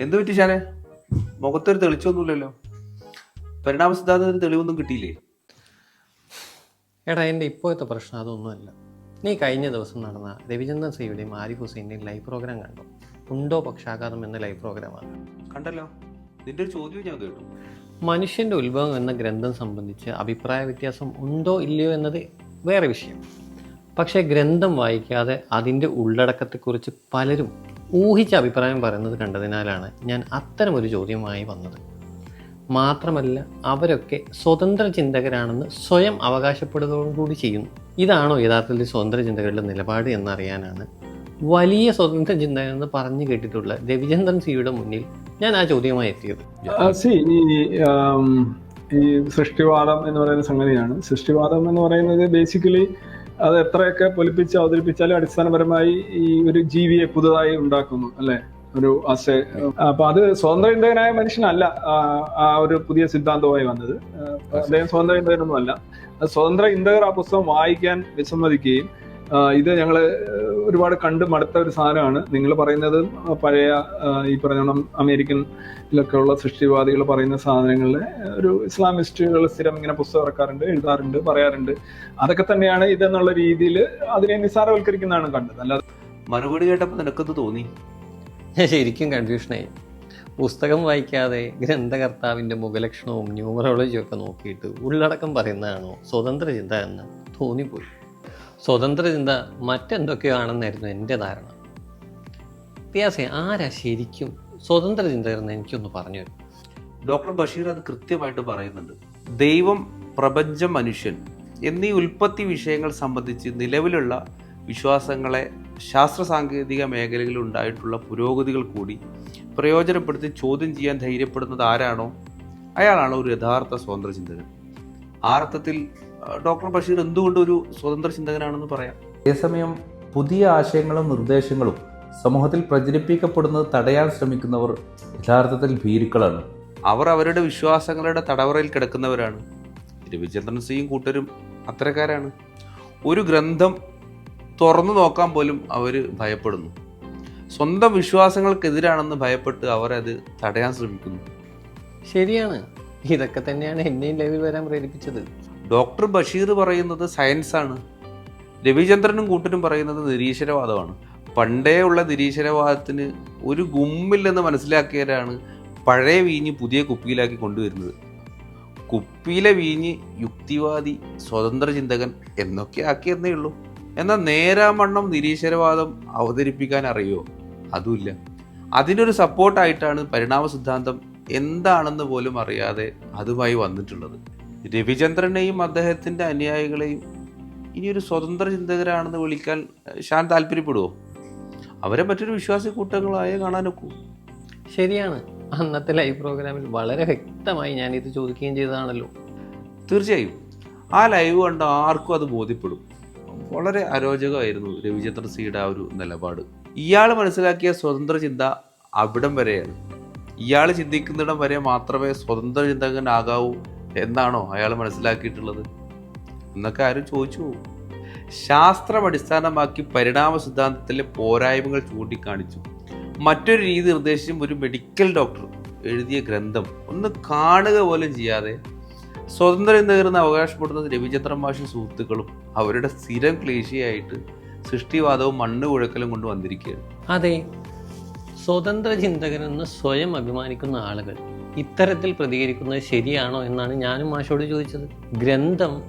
എന്ത് പറ്റി ഷാനെ? മുഖത്തൊരു തെളിച്ചൊന്നുമില്ലല്ലോ. പരിണാമ സിദ്ധാന്തത്തിന് തെളിവൊന്നും കിട്ടിയില്ലേ? എടാ എന്റെ ഇപ്പോഴത്തെ പ്രശ്നം അതൊന്നുമല്ല. നീ കഴിഞ്ഞ ദിവസം നടന്ന രവിചന്ദ്രൻ സിയുടെയും ആരിഫ് ഹുസൈന്റെയും ലൈവ് പ്രോഗ്രാം കണ്ടു? ഉണ്ടോ പക്ഷാഘാതം എന്ന ലൈവ് പ്രോഗ്രാമാണ് കണ്ടല്ലോ. നിന്റെ ഒരു ചോദ്യം ഞാൻ കേട്ടു. മനുഷ്യന്റെ ഉത്ഭവം എന്ന ഗ്രന്ഥം സംബന്ധിച്ച് അഭിപ്രായ വ്യത്യാസം ഉണ്ടോ ഇല്ലയോ എന്നത് വേറെ വിഷയം. പക്ഷേ ഗ്രന്ഥം വായിക്കാതെ അതിന്റെ ഉള്ളടക്കത്തെക്കുറിച്ച് പലരും ഊഹിച്ച അഭിപ്രായം പറയുന്നത് കണ്ടതിനാലാണ് ഞാൻ അത്തരമൊരു ചോദ്യമായി വന്നത്. മാത്രമല്ല അവരൊക്കെ സ്വതന്ത്ര ചിന്തകരാണെന്ന് സ്വയം അവകാശപ്പെടുകയും കൂടി ചെയ്യുന്നു. ഇതാണോ യഥാർത്ഥത്തിൽ സ്വതന്ത്ര ചിന്തകളുടെ നിലപാട് എന്നറിയാനാണ് വലിയ സ്വതന്ത്ര ചിന്തകരെന്ന് പറഞ്ഞു കേട്ടിട്ടുള്ള രവിചന്ദ്രൻ സിയുടെ മുന്നിൽ ഞാൻ ആ ചോദ്യമായി എത്തിയത്. സി ഈ സൃഷ്ടിവാദം എന്ന് പറയുന്ന സംഗതിയാണ്. സൃഷ്ടിവാദം എന്ന് പറയുന്നത് ബേസിക്കലി അത് എത്രയൊക്കെ പൊലിപ്പിച്ച് അവതരിപ്പിച്ചാലും അടിസ്ഥാനപരമായി ഈ ഒരു ജീവിയെ പുതുതായി ഉണ്ടാക്കുന്നു അല്ലെ? ഒരു അസ അപ്പൊ അത് സ്വതന്ത്ര മനുഷ്യനല്ല ആ, ഒരു പുതിയ സിദ്ധാന്തമായി വന്നത്. അദ്ദേഹം സ്വതന്ത്ര ചിന്തകനൊന്നും അല്ല സ്വതന്ത്ര ചിന്തകർ ആ പുസ്തകം വായിക്കാൻ വിസമ്മതിക്കുകയും ഇത് ഞങ്ങൾ ഒരുപാട് കണ്ട് മടുത്ത ഒരു സാധനമാണ്. നിങ്ങൾ പറയുന്നത് പഴയ ഈ പറഞ്ഞ അമേരിക്കൻ ഇതിലൊക്കെ ഉള്ള സൃഷ്ടിവാദികൾ പറയുന്ന സാധനങ്ങളിൽ ഒരു ഇസ്ലാമിസ്റ്റുകൾ സ്ഥിരം ഇങ്ങനെ പുസ്തകം ഇറക്കാറുണ്ട് എഴുതാറുണ്ട് പറയാറുണ്ട്. അതൊക്കെ തന്നെയാണ് ഇതെന്നുള്ള രീതിയിൽ അതിനെ നിസ്സാരവൽക്കരിക്കുന്നതാണ് കണ്ടത്. അല്ലാതെ മറുപടി കേട്ടപ്പോൾ നിനക്കത് തോന്നി? ശരിക്കും കൺഫ്യൂഷനായി പുസ്തകം വായിക്കാതെ ഗ്രന്ഥകർത്താവിന്റെ മുഖലക്ഷണവും ന്യൂമറോളജിയും ഒക്കെ നോക്കിയിട്ട് ഉള്ളടക്കം പറയുന്നതാണോ സ്വതന്ത്ര ചിന്ത എന്ന് തോന്നിപ്പോയി. സ്വതന്ത്ര ചിന്ത മറ്റെന്തൊക്കെയോ ആണെന്നായിരുന്നു എന്റെ ധാരണ. വ്യാസെ ആരാ ശരിക്കും സ്വതന്ത്ര ചിന്തകരെന്ന് എനിക്കൊന്ന് പറഞ്ഞു തരും. ഡോക്ടർ ബഷീർ അത് കൃത്യമായിട്ട് പറയുന്നുണ്ട്. ദൈവം പ്രപഞ്ചം മനുഷ്യൻ എന്നീ ഉൽപ്പത്തി വിഷയങ്ങൾ സംബന്ധിച്ച് നിലവിലുള്ള വിശ്വാസങ്ങളെ ശാസ്ത്ര സാങ്കേതിക മേഖലകളിൽ ഉണ്ടായിട്ടുള്ള പുരോഗതികൾ കൂടി പ്രയോജനപ്പെടുത്തി ചോദ്യം ചെയ്യാൻ ധൈര്യപ്പെടുന്നത് ആരാണോ? അയാളാണ് ഒരു യഥാർത്ഥ സ്വതന്ത്ര ചിന്തകൻ ഡോക്ടർ ബഷീർ എന്തുകൊണ്ട് ഒരു സ്വതന്ത്ര ചിന്തകനാണെന്ന് പറയാം? അതേസമയം പുതിയ ആശയങ്ങളും നിർദ്ദേശങ്ങളും സമൂഹത്തിൽ പ്രചരിപ്പിക്കപ്പെടുന്നത് തടയാൻ ശ്രമിക്കുന്നവർ യഥാർത്ഥത്തിൽ ഭീരുക്കളാണ്. അവർ അവരുടെ വിശ്വാസങ്ങളുടെ തടവറയിൽ കിടക്കുന്നവരാണ്. രവിചന്ദ്രൻ സിയും കൂട്ടരും അത്തരക്കാരാണ്. ഒരു ഗ്രന്ഥം തുറന്നു നോക്കാൻ പോലും അവർ ഭയപ്പെടുന്നു. സ്വന്തം വിശ്വാസങ്ങൾക്കെതിരാണെന്ന് ഭയപ്പെട്ട് അവരത് തടയാൻ ശ്രമിക്കുന്നു. ശരിയാണ്. ഇതൊക്കെ തന്നെയാണ് എന്നെയും ലൈവിൽ വരാൻ പ്രേരിപ്പിച്ചത്. ഡോക്ടർ ബഷീർ പറയുന്നത് സയൻസാണ് രവിചന്ദ്രനും കൂട്ടനും പറയുന്നത് നിരീശ്വരവാദമാണ്. പണ്ടേ ഉള്ള നിരീശ്വരവാദത്തിന് ഒരു ഗുമ്മില്ലെന്ന് മനസ്സിലാക്കിയവരാണ് പഴയ വീഞ്ഞ് പുതിയ കുപ്പിയിലാക്കി കൊണ്ടുവരുന്നത്. കുപ്പിയിലെ വീഞ്ഞ് യുക്തിവാദി സ്വതന്ത്ര ചിന്തകൻ എന്നൊക്കെ ആക്കിയെന്നേ ഉള്ളൂ. എന്നാൽ നേരാമണ്ണം നിരീശ്വരവാദം അവതരിപ്പിക്കാൻ അറിയോ? അതുമില്ല. അതിനൊരു സപ്പോർട്ടായിട്ടാണ് പരിണാമ സിദ്ധാന്തം എന്താണെന്ന് പോലും അറിയാതെ അതുമായി വന്നിട്ടുള്ളത്. രവിചന്ദ്രനെയും അദ്ദേഹത്തിന്റെ അനുയായികളെയും ഇനി ഒരു സ്വതന്ത്ര ചിന്തകരാണെന്ന് വിളിക്കാൻ ഷാൻ താല്പര്യപ്പെടുവോ? അവരെ മറ്റൊരു വിശ്വാസി കൂട്ടങ്ങളായ കാണാനൊക്കൂ ശരിയാണ്. അന്നത്തെ ലൈവ് പ്രോഗ്രാമിൽ വളരെ വ്യക്തമായി ഞാൻ ഇത് ചോദിക്കുകയും ചെയ്തതാണല്ലോ. തീർച്ചയായും. ആ ലൈവ് കണ്ട ആർക്കും അത് ബോധ്യപ്പെടും. വളരെ അരോചകമായിരുന്നു രവിചന്ദ്ര സിയുടെ ആ ഒരു നിലപാട്. ഇയാൾ മനസ്സിലാക്കിയ സ്വതന്ത്ര ചിന്ത അവിടം വരെയാണ്. ഇയാൾ ചിന്തിക്കുന്നിടം വരെ മാത്രമേ സ്വതന്ത്ര ചിന്തകനാകാവൂ എന്നാണോ അയാൾ മനസ്സിലാക്കിയിട്ടുള്ളത്? എന്നൊക്കെ ആരും ചോദിച്ചു ശാസ്ത്രം അടിസ്ഥാനമാക്കി പരിണാമ സിദ്ധാന്തത്തിലെ പോരായ്മകൾ ചൂണ്ടിക്കാണിച്ചു. മറ്റൊരു രീതി നിർദ്ദേശിച്ചും ഒരു മെഡിക്കൽ ഡോക്ടർ എഴുതിയ ഗ്രന്ഥം ഒന്ന് കാണുക പോലും ചെയ്യാതെ സ്വതന്ത്രം നേരുന്ന അവകാശപ്പെടുന്ന രവിചന്ദ്രൻ മാഷി സുഹൃത്തുക്കളും അവരുടെ സ്ഥിരം ക്ലേശിയായിട്ട് സൃഷ്ടിവാദവും മണ്ണ് കുഴക്കലും കൊണ്ട് വന്നിരിക്കുകയാണ്. അതെ. സ്വതന്ത്ര ചിന്തകനെന്ന് സ്വയം അഭിമാനിക്കുന്ന ആളുകൾ ഇത്തരത്തിൽ പ്രതികരിക്കുന്നത് ശരിയാണോ എന്നാണ് ഞാനും മാഷോട് ചോദിച്ചത്. ഗ്രന്ഥം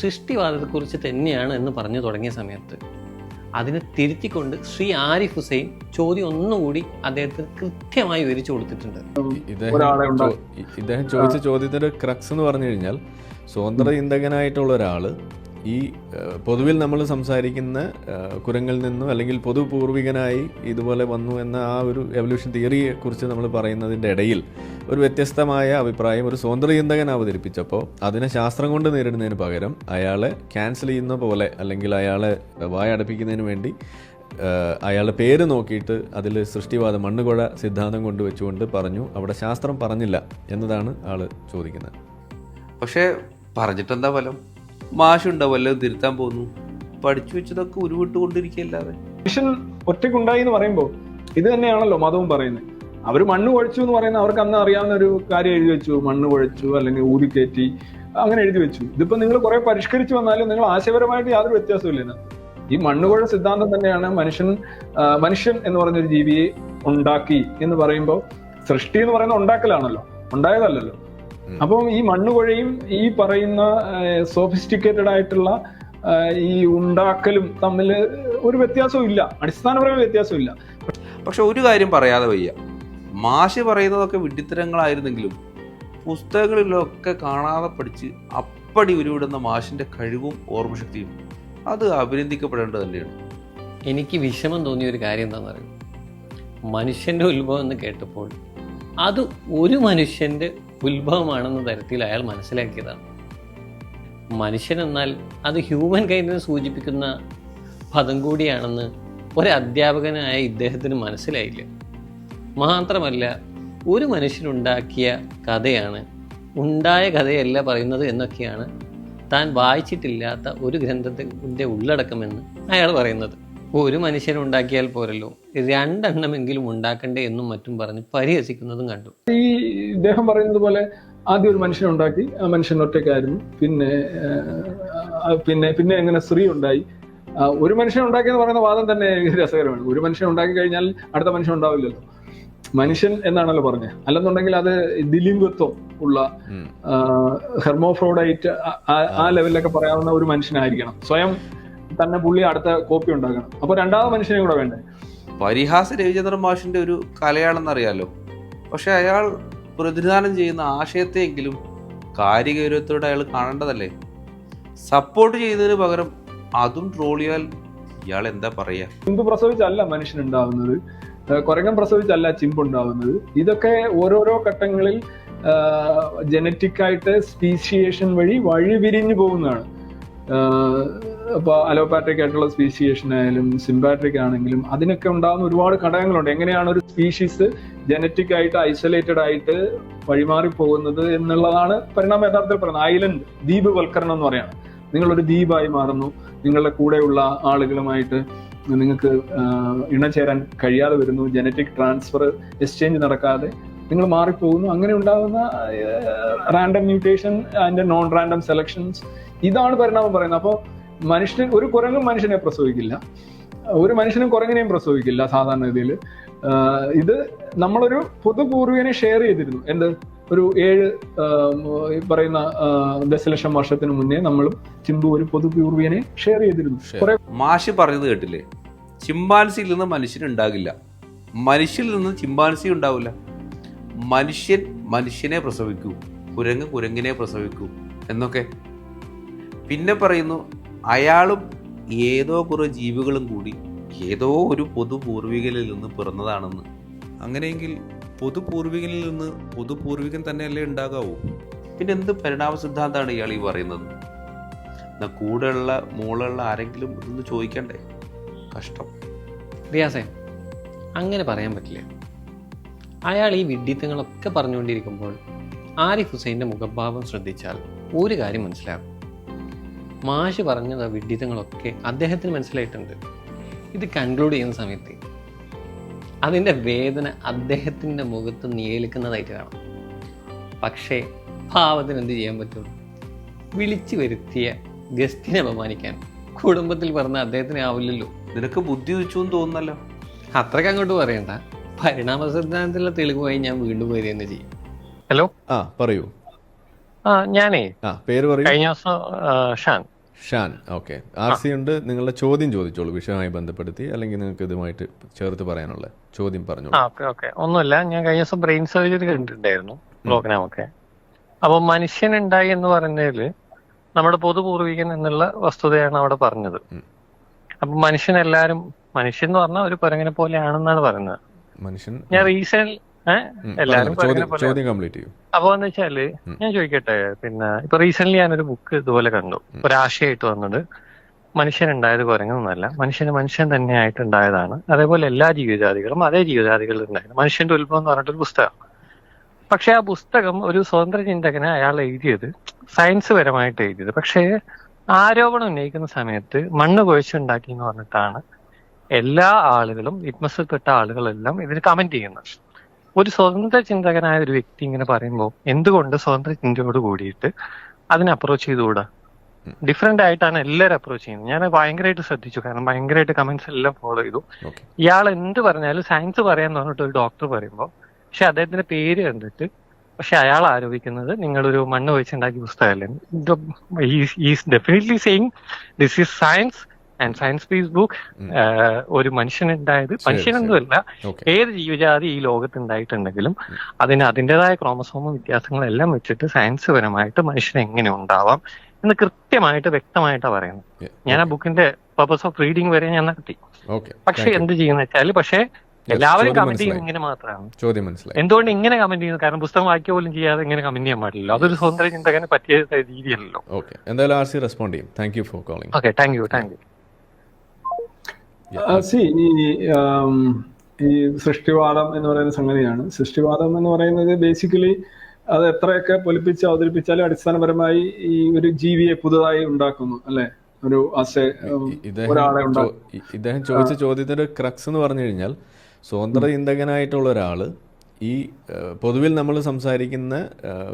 സൃഷ്ടിവാദത്തെക്കുറിച്ച് തന്നെയാണ് എന്ന് പറഞ്ഞു തുടങ്ങിയ സമയത്ത്. അതിനെ തിരുത്തിക്കൊണ്ട് ശ്രീ ആരിഫ് ഹുസൈൻ ചോദ്യം ഒന്നുകൂടി അദ്ദേഹത്തിന് കൃത്യമായി വിവരിച്ചു കൊടുത്തിട്ടുണ്ട്. ഇദ്ദേഹം ചോദിച്ച ചോദ്യത്തിന്റെ ക്രക്സ് എന്ന് പറഞ്ഞു കഴിഞ്ഞാൽ സ്വതന്ത്ര ചിന്തകനായിട്ടുള്ള ഒരാൾ ഈ പൊതുവിൽ നമ്മൾ സംസാരിക്കുന്ന കുരങ്ങിൽ നിന്നും അല്ലെങ്കിൽ പൊതു പൂർവികനായി ഇതുപോലെ വന്നു എന്ന ആ ഒരു എവല്യൂഷൻ തിയറിയെ കുറിച്ച് നമ്മൾ പറയുന്നതിന്റെ ഇടയിൽ ഒരു വ്യത്യസ്തമായ അഭിപ്രായം ഒരു സ്വതന്ത്ര ചിന്തകൻ അവതരിപ്പിച്ചപ്പോൾ അതിനെ ശാസ്ത്രം കൊണ്ട് നേരിടുന്നതിന് പകരം അയാളെ ക്യാൻസൽ ചെയ്യുന്ന പോലെ അല്ലെങ്കിൽ അയാളെ വായടപ്പിക്കുന്നതിന് വേണ്ടി അയാളുടെ പേര് നോക്കിയിട്ട് അതിൽ സൃഷ്ടിവാദം മണ്ണുകുഴ സിദ്ധാന്തം കൊണ്ടുവച്ചുകൊണ്ട് പറഞ്ഞു അവിടെ ശാസ്ത്രം പറഞ്ഞില്ല എന്നതാണ് ആൾ ചോദിക്കുന്നത്. പക്ഷേ പറഞ്ഞിട്ടെന്താ ഫലം? മാഷുണ്ടോ വല്ലതും തിരുത്താൻ പോകുന്നു. പഠിച്ചു വെച്ചതൊക്കെ ഉരുവിട്ട് കൊണ്ടിരിക്കുകയല്ലാതെ മനുഷ്യൻ ഒറ്റയ്ക്കുണ്ടായി എന്ന് പറയുമ്പോൾ ഇത് തന്നെയാണല്ലോ മതവും പറയുന്നത്. അവർ മണ്ണ് കുഴച്ചു എന്ന് പറയുന്ന അവർക്ക് അന്ന് അറിയാവുന്ന ഒരു കാര്യം എഴുതി വെച്ചു. മണ്ണ് കുഴച്ചു അല്ലെങ്കിൽ ഊരിക്കയറ്റി അങ്ങനെ എഴുതി വെച്ചു. ഇതിപ്പോ നിങ്ങൾ കുറെ പരിഷ്കരിച്ചു വന്നാലും നിങ്ങൾ ആശയപരമായിട്ട് യാതൊരു വ്യത്യാസമില്ല ഇതിനകത്ത്. ഈ മണ്ണുകുഴ സിദ്ധാന്തം തന്നെയാണ് മനുഷ്യൻ മനുഷ്യൻ എന്ന് പറഞ്ഞൊരു ജീവിയെ ഉണ്ടാക്കി എന്ന് പറയുമ്പോൾ സൃഷ്ടി എന്ന് പറയുന്നത് ഉണ്ടാക്കലാണല്ലോ. ഉണ്ടായതല്ലല്ലോ. അപ്പം ഈ മണ്ണുകുഴയും ഈ പറയുന്ന സോഫിസ്റ്റിക്കേറ്റഡ് ആയിട്ടുള്ള ഈ ഉണ്ടാക്കലും തമ്മിൽ ഒരു വ്യത്യാസവും ഇല്ല. അടിസ്ഥാനപരമായ വ്യത്യാസവും ഇല്ല. പക്ഷെ ഒരു കാര്യം പറയാതെ വയ്യ. മാഷ് പറയുന്നതൊക്കെ വിഡിത്തരങ്ങളായിരുന്നെങ്കിലും പുസ്തകങ്ങളിലൊക്കെ കാണാതെ പഠിച്ച് അപ്പടി ഉരുവിടുന്ന മാഷിന്റെ കഴിവും ഓർമ്മശക്തിയും അത് അഭിനന്ദിക്കപ്പെടേണ്ടത് തന്നെയാണ്. എനിക്ക് വിഷമം തോന്നിയ ഒരു കാര്യം എന്താണെന്ന് പറയുന്നത് മനുഷ്യന്റെ ഉത്ഭവം എന്ന് കേട്ടപ്പോൾ അത് ഒരു മനുഷ്യന്റെ ഉത്ഭവമാണെന്ന തരത്തിൽ അയാൾ മനസ്സിലാക്കിയതാണ്. മനുഷ്യൻ എന്നാൽ അത് ഹ്യൂമൻ കൈൻഡിനെ സൂചിപ്പിക്കുന്ന പദം കൂടിയാണെന്ന് ഒരു അധ്യാപകനായ ഇദ്ദേഹത്തിന് മനസ്സിലായില്ല. മാത്രമല്ല ഒരു മനുഷ്യനുണ്ടാക്കിയ കഥയാണ് ഉണ്ടായ കഥയല്ല പറയുന്നത് എന്നൊക്കെയാണ് താൻ വായിച്ചിട്ടില്ലാത്ത ഒരു ഗ്രന്ഥത്തിന്റെ ഉള്ളടക്കമെന്ന് അയാൾ പറയുന്നത്. ഒരു മനുഷ്യൻ ഉണ്ടാക്കിയാൽ പോരല്ലോ രണ്ടെണ്ണമെങ്കിലും ഉണ്ടാക്കണ്ടേ എന്നും മറ്റും പറഞ്ഞ് പരിഹസിക്കുന്നതും കണ്ടു. ഈ ഇദ്ദേഹം പറയുന്നത് പോലെ ആദ്യം ഒരു മനുഷ്യനെ ഉണ്ടാക്കി ആ മനുഷ്യൻ ഒറ്റയ്ക്കായിരുന്നു. പിന്നെ പിന്നെ പിന്നെ എങ്ങനെ സ്ത്രീ ഉണ്ടായി? ഒരു മനുഷ്യൻ ഉണ്ടാക്കി എന്ന് പറയുന്ന വാദം തന്നെ രസകരമാണ്. ഒരു മനുഷ്യൻ ഉണ്ടാക്കി കഴിഞ്ഞാൽ അടുത്ത മനുഷ്യൻ ഉണ്ടാവില്ലല്ലോ. മനുഷ്യൻ എന്നാണല്ലോ പറഞ്ഞത് അല്ലെന്നുണ്ടെങ്കിൽ അത് ദിലിംഗത്വം ഉള്ള ഹെർമോഫ്രോഡൈറ്റ് ആ ലെവലിലൊക്കെ പറയാവുന്ന ഒരു മനുഷ്യനായിരിക്കണം. സ്വയം തന്നെ പുള്ളി അടുത്ത കോപ്പി ഉണ്ടാക്കണം. അപ്പൊ രണ്ടാമത് മനുഷ്യനെ കൂടെ വേണ്ടേ? പരിഹാസ രവിചന്ദ്രൻ മാഷിന്റെ ഒരു കലയാണെന്നറിയാലോ. പക്ഷെ അയാൾ പ്രതിനിധാനം ചെയ്യുന്ന ആശയത്തെയെങ്കിലും കാര്യഗൗരവത്തോടെ അയാൾ കാണേണ്ടതല്ലേ? സപ്പോർട്ട് ചെയ്യുന്നതിന് പകരം അതും ട്രോളിയാൽ ഇയാൾ എന്താ പറയാ? ചിമ്പ് പ്രസവിച്ചല്ല മനുഷ്യൻ ഉണ്ടാവുന്നത്. കുരങ്ങൻ പ്രസവിച്ചല്ല ചിമ്പ് ഉണ്ടാവുന്നത്. ഇതൊക്കെ ഓരോരോ ഘട്ടങ്ങളിൽ ജനറ്റിക് ആയിട്ട് സ്പീഷിയേഷൻ വഴി വഴി വിരിഞ്ഞു പോകുന്നതാണ് അപ്പൊ അലോപാട്രിക് ആയിട്ടുള്ള സ്പീഷിയേഷൻ ആയാലും സിംപാട്രിക് ആണെങ്കിലും അതിനൊക്കെ ഉണ്ടാകുന്ന ഒരുപാട് ഘടകങ്ങളുണ്ട്. എങ്ങനെയാണ് ഒരു സ്പീഷീസ് ജനറ്റിക് ആയിട്ട് ഐസൊലേറ്റഡ് ആയിട്ട് വഴിമാറി പോകുന്നത് എന്നുള്ളതാണ് പരിണാമ യഥാർത്ഥത്തിൽ പറയുന്നത്. ഐലൻഡ് ദ്വീപവൽക്കരണം എന്ന് പറയാണ് നിങ്ങളൊരു ദ്വീപായി മാറുന്നു. നിങ്ങളുടെ കൂടെയുള്ള ആളുകളുമായിട്ട് നിങ്ങൾക്ക് ഇണചേരാൻ കഴിയാതെ വരുന്നു. ജനറ്റിക് ട്രാൻസ്ഫർ എക്സ്ചേഞ്ച് നടക്കാതെ നിങ്ങൾ മാറിപ്പോകുന്നു. അങ്ങനെ ഉണ്ടാകുന്ന random mutation and non random selections ഇതാണ് പരിണാമം പറയുന്നത്. അപ്പോൾ മനുഷ്യൻ ഒരു കുരങ്ങും മനുഷ്യനെ പ്രസവിക്കില്ല. ഒരു മനുഷ്യനും കുരങ്ങിനെയും പ്രസവിക്കില്ല സാധാരണ രീതിയിൽ ഇത് നമ്മളൊരു പൊതുപൂർവികനെ ഷെയർ ചെയ്തിരുന്നു. എന്ത്? ഒരു ഏഴ് ഈ പറയുന്ന ദശലക്ഷം വർഷത്തിന് മുന്നേ നമ്മളും ചിമ്പു ഒരു പൊതുപൂർവികനെ ഷെയർ ചെയ്തിരുന്നു. മാഷി പറഞ്ഞത് കേട്ടില്ലേ? ചിമ്പാൻസിയിൽ നിന്ന് മനുഷ്യൻ ഉണ്ടാകില്ല. മനുഷ്യനിൽ നിന്ന് ചിമ്പാൻസി ഉണ്ടാവില്ല. മനുഷ്യൻ മനുഷ്യനെ പ്രസവിക്കൂ. കുരങ്ങ് കുരങ്ങിനെ പ്രസവിക്കൂ എന്നൊക്കെ. പിന്നെ പറയുന്നു അയാളും ഏതോ കുറേ ജീവികളും കൂടി ഏതോ ഒരു പൊതുപൂർവികനിൽ നിന്ന് പിറന്നതാണെന്ന്. അങ്ങനെയെങ്കിൽ പൊതുപൂർവികനിൽ നിന്ന് പൊതുപൂർവികൻ തന്നെയല്ലേ ഉണ്ടാകാവൂ? പിന്നെ എന്ത് പരിണാമ സിദ്ധാന്തമാണ് ഇയാൾ ഈ പറയുന്നത്? എന്നാ കൂടെയുള്ള മോളുള്ള ആരെങ്കിലും ഇതൊന്ന് ചോദിക്കണ്ടേ? കഷ്ടം. റിയാസെ അങ്ങനെ പറയാൻ പറ്റില്ല. അയാൾ ഈ വിഡ്ഢിത്തങ്ങളൊക്കെ പറഞ്ഞുകൊണ്ടിരിക്കുമ്പോൾ ആരിഫ് ഹുസൈന്റെ മുഖഭാവം ശ്രദ്ധിച്ചാൽ ഒരു കാര്യം മനസ്സിലാകും. മാഷ് പറഞ്ഞത് ആ വിഡ്ഢിത്തങ്ങളൊക്കെ അദ്ദേഹത്തിന് മനസ്സിലായിട്ടുണ്ട്. ഇത് കൺക്ലൂഡ് ചെയ്യുന്ന സമയത്ത് അതിന്റെ വേദന അദ്ദേഹത്തിന്റെ മുഖത്ത് നിയലിക്കുന്നതായിട്ട് കാണാം പക്ഷേ ഭാവത്തിന് എന്ത് ചെയ്യാൻ പറ്റും? വിളിച്ചു വരുത്തിയ ഗസ്റ്റിനെ അപമാനിക്കാൻ കുടുംബത്തിൽ പറഞ്ഞ അദ്ദേഹത്തിന് ആവില്ലല്ലോ. നിനക്ക് ബുദ്ധി വെച്ചു എന്ന് തോന്നുന്നല്ലോ. അത്രയ്ക്ക് അങ്ങോട്ട് പറയണ്ട. പരിണാമ സിദ്ധാന്തത്തിലുള്ള തെളിവുമായി ഞാൻ വീണ്ടും വരിക തന്നെ ചെയ്യും. ഹലോ? ആ പറയൂ. ഞാനേ. ആ പേര് പറയൂ. കഴിഞ്ഞ ദിവസം Shan. Shan okay. R C ഉണ്ട്. നിങ്ങളുടെ ചോദ്യം ചോദിച്ചോളൂ. വിഷയവുമായി ബന്ധപ്പെടുത്തി അല്ലെങ്കിൽ നിങ്ങൾക്ക് ഇതുമായിട്ട് ചേർത്ത് പറയാനുള്ള ചോദ്യം പറഞ്ഞു ഓക്കെ ഓക്കെ. ഒന്നുമില്ല. ഞാൻ കഴിഞ്ഞ ദിവസം ബ്രെയിൻ സർജറി കണ്ടിട്ടുണ്ടായിരുന്നു പ്രോഗ്രാമൊക്കെ. അപ്പൊ മനുഷ്യൻ ഉണ്ടായി എന്ന് പറഞ്ഞതിൽ നമ്മുടെ പൊതുപൂർവികൻ എന്നുള്ള വസ്തുതയാണ് അവിടെ പറഞ്ഞത്. അപ്പൊ മനുഷ്യൻ എല്ലാരും മനുഷ്യൻ എന്ന് പറഞ്ഞാൽ ഒരു പരങ്ങനെ പോലെയാണെന്നാണ് പറയുന്നത്. മനുഷ്യൻ ഞാൻ റീസെന്റ് അപ്പൊ എന്ന് വെച്ചാൽ ഞാൻ ചോദിക്കട്ടെ പിന്നെ ഇപ്പൊ റീസെന്റ് ഒരു ബുക്ക് ഇതുപോലെ കണ്ടു. ഒരാശയായിട്ട് വന്നത് മനുഷ്യൻ ഉണ്ടായത് കുരങ്ങൊന്നുമല്ല മനുഷ്യന് മനുഷ്യൻ തന്നെയായിട്ട് ഉണ്ടായതാണ് അതേപോലെ എല്ലാ ജീവജാതികളും അതേ ജീവജാതികളിൽ ഉണ്ടായിരുന്നു. മനുഷ്യന്റെ ഉത്ഭവം എന്ന് പറഞ്ഞിട്ടൊരു പുസ്തകം. പക്ഷെ ആ പുസ്തകം ഒരു സ്വതന്ത്ര ചിന്തകനെ അയാൾ എഴുതിയത് സയൻസ് പരമായിട്ട് എഴുതിയത്. പക്ഷേ ആരോപണം ഉന്നയിക്കുന്ന സമയത്ത് മണ്ണ് കുഴച്ചുണ്ടാക്കി എന്ന് പറഞ്ഞിട്ടാണ് എല്ലാ ആളുകളും ലിറ്റ്മസിൽപ്പെട്ട ആളുകളെല്ലാം ഇതിന് കമന്റ് ചെയ്യുന്നത്. ഒരു സ്വതന്ത്ര ചിന്തകനായ ഒരു വ്യക്തി ഇങ്ങനെ പറയുമ്പോൾ എന്തുകൊണ്ട് സ്വതന്ത്ര ചിന്തയോട് കൂടിയിട്ട് അതിനെ അപ്രോച്ച് ചെയ്തുകൂടാ? ഡിഫറെന്റ് ആയിട്ടാണ് എല്ലാവരും അപ്രോച്ച് ചെയ്യുന്നത്. ഞാൻ ഭയങ്കരമായിട്ട് ശ്രദ്ധിച്ചു. കാരണം ഭയങ്കരമായിട്ട് കമന്റ്സ് എല്ലാം ഫോളോ ചെയ്തു. ഇയാൾ എന്ത് പറഞ്ഞാലും സയൻസ് പറയാൻ പറഞ്ഞിട്ട് ഒരു ഡോക്ടർ പറയുമ്പോൾ പക്ഷെ അദ്ദേഹത്തിന്റെ പേര് കണ്ടിട്ട് പക്ഷെ അയാൾ ആരോപിക്കുന്നത് നിങ്ങളൊരു മണ്ണ് വെച്ചുണ്ടാക്കിയ പുസ്തകമല്ലേ? Is definitely saying this is science and science peace book. ഒരു മനുഷ്യനുണ്ടായത് മനുഷ്യനൊന്നുമല്ല ഓക്കെ. ഏത് ജീവജാതി ഈ ലോകത്ത് ഉണ്ടായിട്ടുണ്ടെങ്കിലും അതിന് അതിന്റെതായ ക്രോമസോമ വ്യത്യാസങ്ങളെല്ലാം വെച്ചിട്ട് സയൻസ് പരമായിട്ട് മനുഷ്യൻ എങ്ങനെ ഉണ്ടാവാം എന്ന് കൃത്യമായിട്ട് വ്യക്തമായിട്ടാണ് പറയുന്നത്. ഞാൻ ആ ബുക്കിന്റെ പർപ്പസ് ഓഫ് റീഡിങ് വരെ ഞാൻ നടത്തി. പക്ഷെ എന്ത് ചെയ്യുന്ന വെച്ചാൽ പക്ഷേ എല്ലാവരും കമന്റ് ചെയ്യുന്നത് ഇങ്ങനെ മാത്രമാണ്. ചോദ്യം മനസ്സിലായി. എന്തുകൊണ്ട് ഇങ്ങനെ കമന്റ് ചെയ്യുന്നത് കാരണം പുസ്തകം വായിക്കുക പോലും ചെയ്യാതെ ഇങ്ങനെ കമന്റ് ചെയ്യാൻ പാടില്ല അതൊരു സ്വന്തം ചിന്തകന് പറ്റിയ രീതിയല്ലോ ഓക്കെ എന്തായാലും ആർ സി റെസ്പോണ്ട് ചെയ്യും. Thank you for calling okay thank you thank you C ഈ ആം, ഈ സൃഷ്ടിവാദം എന്ന് പറയുന്ന സംഗതിയാണ്. സൃഷ്ടിവാദം എന്ന് പറയുന്നത് ബേസിക്കലി അത് എത്രയൊക്കെ പൊലിപ്പിച്ച് അവതരിപ്പിച്ചാലും അടിസ്ഥാനപരമായി ഈ ഒരു ജീവിയെ പുതുതായി ഉണ്ടാക്കുന്നു അല്ലെ? ഒരു ഒരാളെ ഇദ്ദേഹം ചോദിച്ച ചോദ്യത്തിന്റെ ക്രക്സ് എന്ന് പറഞ്ഞു കഴിഞ്ഞാൽ സ്വതന്ത്ര ചിന്തകനായിട്ടുള്ള ഒരാൾ ഈ പൊതുവിൽ നമ്മൾ സംസാരിക്കുന്ന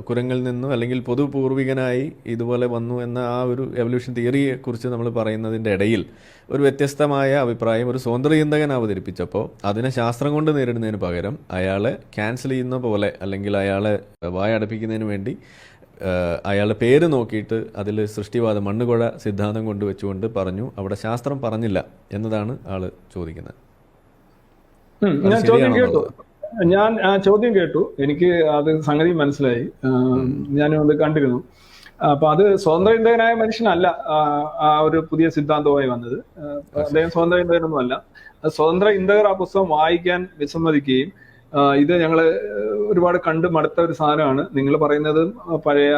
കുരങ്ങളിൽ നിന്നും അല്ലെങ്കിൽ പൊതു പൂർവികനായി ഇതുപോലെ വന്നു എന്ന ആ ഒരു എവല്യൂഷൻ തിയറിയെ കുറിച്ച് നമ്മൾ പറയുന്നതിന്റെ ഇടയിൽ ഒരു വ്യത്യസ്തമായ അഭിപ്രായം ഒരു സ്വതന്ത്ര ചിന്തകൻ അവതരിപ്പിച്ചപ്പോൾ അതിനെ ശാസ്ത്രം കൊണ്ട് നേരിടുന്നതിന് പകരം അയാളെ ക്യാൻസൽ ചെയ്യുന്ന പോലെ അല്ലെങ്കിൽ അയാളെ വായടപ്പിക്കുന്നതിന് വേണ്ടി അയാളുടെ പേര് നോക്കിയിട്ട് അതിൽ സൃഷ്ടിവാദം മണ്ണുകുഴ സിദ്ധാന്തം കൊണ്ടുവച്ചുകൊണ്ട് പറഞ്ഞു അവിടെ ശാസ്ത്രം പറഞ്ഞില്ല എന്നതാണ് ആൾ ചോദിക്കുന്നത്. ഞാൻ ആ ചോദ്യം കേട്ടു. എനിക്ക് അത് സംഗതി മനസ്സിലായി. ഞാനും അത് കണ്ടിരുന്നു. അപ്പൊ അത് സ്വതന്ത്ര ചിന്തകനായ മനുഷ്യനല്ല ആ, ഒരു പുതിയ സിദ്ധാന്തമായി വന്നത്. അദ്ദേഹം സ്വതന്ത്ര ചിന്തകനൊന്നുമല്ല അല്ല സ്വതന്ത്ര ചിന്തകർ ആ പുസ്തകം വായിക്കാൻ വിസമ്മതിക്കുകയും ഇത് ഞങ്ങൾ ഒരുപാട് കണ്ട് മടുത്ത ഒരു സാധനമാണ്. നിങ്ങൾ പറയുന്നത് പഴയ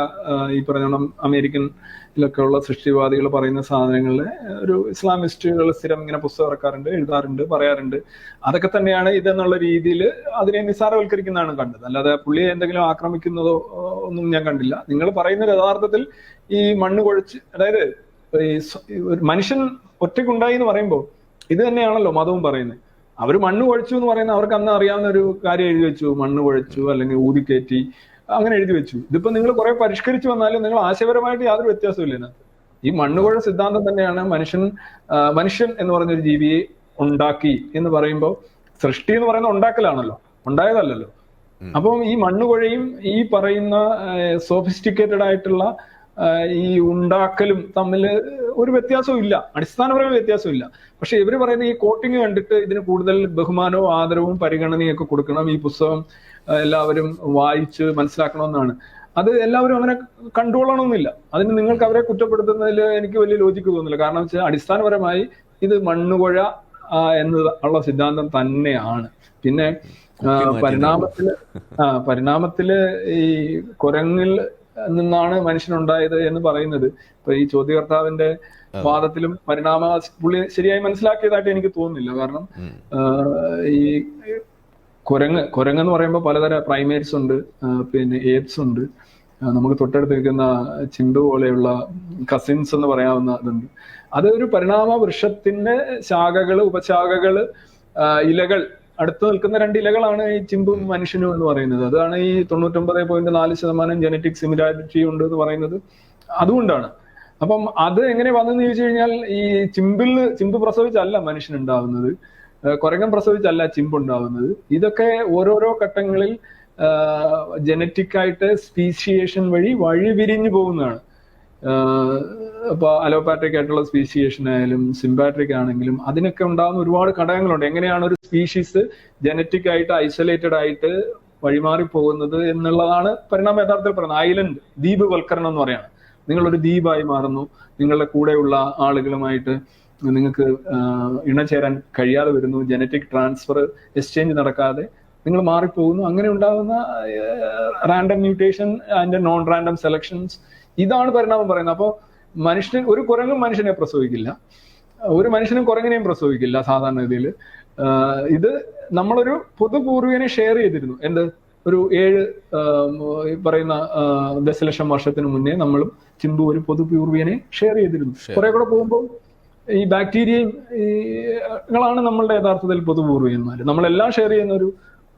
ഈ പറഞ്ഞ അമേരിക്കനിലൊക്കെ ഉള്ള സൃഷ്ടിവാദികൾ പറയുന്ന സാധനങ്ങളിലെ ഒരു ഇസ്ലാമിസ്റ്റുകൾ സ്ഥിരം ഇങ്ങനെ പുസ്തകം ഇറക്കാറുണ്ട് എഴുതാറുണ്ട് പറയാറുണ്ട്. അതൊക്കെ തന്നെയാണ് ഇതെന്നുള്ള രീതിയിൽ അതിനെ നിസ്സാരവൽക്കരിക്കുന്നതാണ് കണ്ടത്. അല്ലാതെ പുള്ളിയെ എന്തെങ്കിലും ആക്രമിക്കുന്നതോ ഒന്നും ഞാൻ കണ്ടില്ല. നിങ്ങൾ പറയുന്ന യഥാർത്ഥത്തിൽ ഈ മണ്ണ് കുഴച്ച് അതായത് ഒരു മനുഷ്യൻ ഒറ്റയ്ക്കുണ്ടായി എന്ന് പറയുമ്പോൾ ഇത് തന്നെയാണല്ലോ മതവും പറയുന്നത്. അവർ മണ്ണ് കുഴച്ചു എന്ന് പറയുന്ന അവർക്ക് അന്ന് അറിയാവുന്ന ഒരു കാര്യം എഴുതി വെച്ചു. മണ്ണ് കുഴച്ചു അല്ലെങ്കിൽ ഊതിക്കയറ്റി അങ്ങനെ എഴുതി വെച്ചു. ഇതിപ്പോ നിങ്ങൾ കുറെ പരിഷ്കരിച്ചു വന്നാലും നിങ്ങൾ ആശയപരമായിട്ട് യാതൊരു വ്യത്യാസവും ഇല്ല ഇതിനകത്ത്. ഈ മണ്ണുകുഴ സിദ്ധാന്തം തന്നെയാണ് മനുഷ്യൻ മനുഷ്യൻ എന്ന് പറയുന്ന ഒരു ജീവിയെ ഉണ്ടാക്കി എന്ന് പറയുമ്പോൾ സൃഷ്ടി എന്ന് പറയുന്നത് ഉണ്ടാക്കലാണല്ലോ. ഉണ്ടായതല്ലല്ലോ. അപ്പം ഈ മണ്ണുകുഴയും ഈ പറയുന്ന സോഫിസ്റ്റിക്കേറ്റഡ് ആയിട്ടുള്ള ഈ ഉണ്ടാക്കലും തമ്മിൽ ഒരു വ്യത്യാസവും ഇല്ല. അടിസ്ഥാനപരമായ വ്യത്യാസവും ഇല്ല. പക്ഷെ ഇവർ പറയുന്ന ഈ കോട്ടിങ് കണ്ടിട്ട് ഇതിന് കൂടുതൽ ബഹുമാനവും ആദരവും പരിഗണനയും ഒക്കെ കൊടുക്കണം. ഈ പുസ്തകം എല്ലാവരും വായിച്ച് മനസ്സിലാക്കണമെന്നാണ്. അത് എല്ലാവരും അങ്ങനെ കണ്ടുകൊള്ളണമെന്നില്ല. അതിന് നിങ്ങൾക്ക് അവരെ കുറ്റപ്പെടുത്തുന്നതിൽ എനിക്ക് വലിയ ലോജിക്ക് തോന്നുന്നില്ല. കാരണം വെച്ചാൽ അടിസ്ഥാനപരമായി ഇത് മണ്ണുകുഴ എന്ന് ഉള്ള സിദ്ധാന്തം തന്നെയാണ്. പിന്നെ പരിണാമത്തിൽ ആ പരിണാമത്തിൽ ഈ കുരങ്ങിൽ നിന്നാണ് മനുഷ്യനുണ്ടായത് എന്ന് പറയുന്നത്. ഇപ്പൊ ഈ ചോദ്യകർത്താവിന്റെ വാദത്തിലും പരിണാമ പുള്ളി ശരിയായി മനസ്സിലാക്കിയതായിട്ട് എനിക്ക് തോന്നുന്നില്ല. കാരണം ഈ കുരങ്ങ് കുരങ്ങ് എന്ന് പറയുമ്പോൾ പലതരം പ്രൈമേറ്റ്സ് ഉണ്ട് പിന്നെ ഏപ്സ് ഉണ്ട്. നമുക്ക് തൊട്ടടുത്ത് നിൽക്കുന്ന ചിമ്പ് പോലെയുള്ള കസിൻസ് എന്ന് പറയാവുന്ന ഇതുണ്ട്. അത് ഒരു പരിണാമ വൃക്ഷത്തിന്റെ ശാഖകൾ ഉപശാഖകൾ ഇലകൾ അടുത്ത് നിൽക്കുന്ന രണ്ട് ഇലകളാണ് ഈ ചിമ്പും മനുഷ്യനും എന്ന് പറയുന്നത്. അതാണ് ഈ തൊണ്ണൂറ്റൊമ്പത് പോയിന്റ് നാല് ശതമാനം ജനറ്റിക് സിമിലാരിറ്റി ഉണ്ട് എന്ന് പറയുന്നത്. അതുകൊണ്ടാണ്. അപ്പം അത് എങ്ങനെ വന്നെന്ന് ചോദിച്ചു കഴിഞ്ഞാൽ ഈ ചിമ്പിൽ ചിമ്പ് പ്രസവിച്ചല്ല മനുഷ്യൻ ഉണ്ടാവുന്നത് കുരങ്ങൻ പ്രസവിച്ചല്ല ചിമ്പ് ഉണ്ടാവുന്നത് ഇതൊക്കെ ഓരോരോ ഘട്ടങ്ങളിൽ ജനറ്റിക് ആയിട്ട് സ്പീഷിയേഷൻ വഴി വഴി വിരിഞ്ഞു പോകുന്നതാണ്. ആഹ് ഇപ്പൊ അലോപാട്രിക് ആയിട്ടുള്ള സ്പീഷിയേഷൻ ആയാലും സിംപാട്രിക് ആണെങ്കിലും അതിനൊക്കെ ഉണ്ടാകുന്ന ഒരുപാട് ഘടകങ്ങളുണ്ട്. എങ്ങനെയാണ് ഒരു സ്പീഷീസ് ജനറ്റിക് ആയിട്ട് ഐസൊലേറ്റഡ് ആയിട്ട് വഴിമാറി പോകുന്നത് എന്നുള്ളതാണ് പരിണാമ യഥാർത്ഥത്തിൽ പറയുന്നത്. ഐലൻഡ് ദ്വീപ് വൽക്കരണം എന്ന് പറയാണ്. നിങ്ങളൊരു ദ്വീപായി മാറുന്നു. നിങ്ങളുടെ കൂടെയുള്ള ആളുകളുമായിട്ട് നിങ്ങൾക്ക് ഇണചേരാൻ കഴിയാതെ വരുന്നു. ജനറ്റിക് ട്രാൻസ്ഫർ എക്സ്ചേഞ്ച് നടക്കാതെ നിങ്ങൾ മാറിപ്പോകുന്നു. അങ്ങനെ ഉണ്ടാകുന്ന random mutation and non random selections ഇതാണ് പരിണാമം പറയുന്നത്. അപ്പോൾ മനുഷ്യൻ ഒരു കുരങ്ങും മനുഷ്യനെ പ്രസവിക്കില്ല. ഒരു മനുഷ്യനും കുരങ്ങിനെയും പ്രസവിക്കില്ല സാധാരണഗതിയിൽ. ഇത് നമ്മളൊരു പൊതുപൂർവികനെ ഷെയർ ചെയ്തിരുന്നു. എന്ത്? ഒരു ഏഴ് ഈ പറയുന്ന ദശലക്ഷം വർഷത്തിന് മുന്നേ നമ്മളും ചിമ്പു ഒരു പൊതുപൂർവികനെ ഷെയർ ചെയ്തിരുന്നു. കുറെ കൂടെ പോകുമ്പോൾ ഈ ബാക്ടീരിയകളാണ് നമ്മളുടെ യഥാർത്ഥത്തിൽ പൊതുപൂർവികന്മാർ നമ്മളെല്ലാം ഷെയർ ചെയ്യുന്ന ഒരു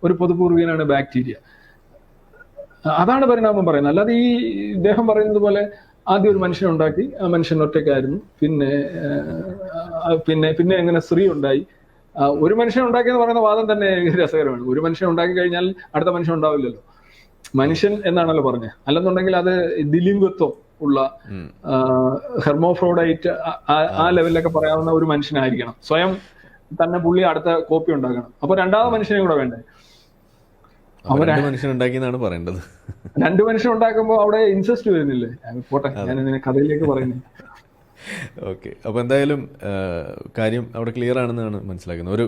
ഒരു പൊതുപൂർവികനാണ് ബാക്ടീരിയ അതാണ് പരിണാമം പറയുന്നത്. അല്ലാതെ ഈ ഇദ്ദേഹം പറയുന്നത് പോലെ ആദ്യം ഒരു മനുഷ്യനെ ഉണ്ടാക്കി ആ മനുഷ്യൻ ഒറ്റയ്ക്കായിരുന്നു. പിന്നെ പിന്നെ പിന്നെ എങ്ങനെ സ്ത്രീ ഉണ്ടായി? ഒരു മനുഷ്യൻ ഉണ്ടാക്കിയെന്ന് പറയുന്ന വാദം തന്നെ രസകരമാണ്. ഒരു മനുഷ്യൻ ഉണ്ടാക്കി കഴിഞ്ഞാൽ അടുത്ത മനുഷ്യൻ ഉണ്ടാവില്ലല്ലോ. മനുഷ്യൻ എന്നാണല്ലോ പറഞ്ഞത്. അല്ലെന്നുണ്ടെങ്കിൽ അത് ദിലിംഗത്വം ഉള്ള ഹെർമോഫ്രോഡൈറ്റ് ആ ലെവലിലൊക്കെ പറയാവുന്ന ഒരു മനുഷ്യനായിരിക്കണം. സ്വയം തന്നെ പുള്ളി അടുത്ത കോപ്പി ഉണ്ടാക്കണം അപ്പൊ രണ്ടാമത് മനുഷ്യനെ കൂടെ വേണ്ടേ? അപ്പൊ രണ്ട് മനുഷ്യൻ ഉണ്ടാക്കിയെന്നാണ് പറയേണ്ടത്. രണ്ട് മനുഷ്യൻ ഉണ്ടാക്കുമ്പോൾ അവിടെ ഇൻസെസ്റ്റ് വരുന്നില്ലേ? പോട്ടെ ഞാൻ ഇതിനെ കഥയിലേക്ക് പറയുന്നത് ഓക്കെ അപ്പോൾ എന്തായാലും കാര്യം അവിടെ ക്ലിയർ ആണെന്നാണ് മനസ്സിലാക്കുന്നത്. ഒരു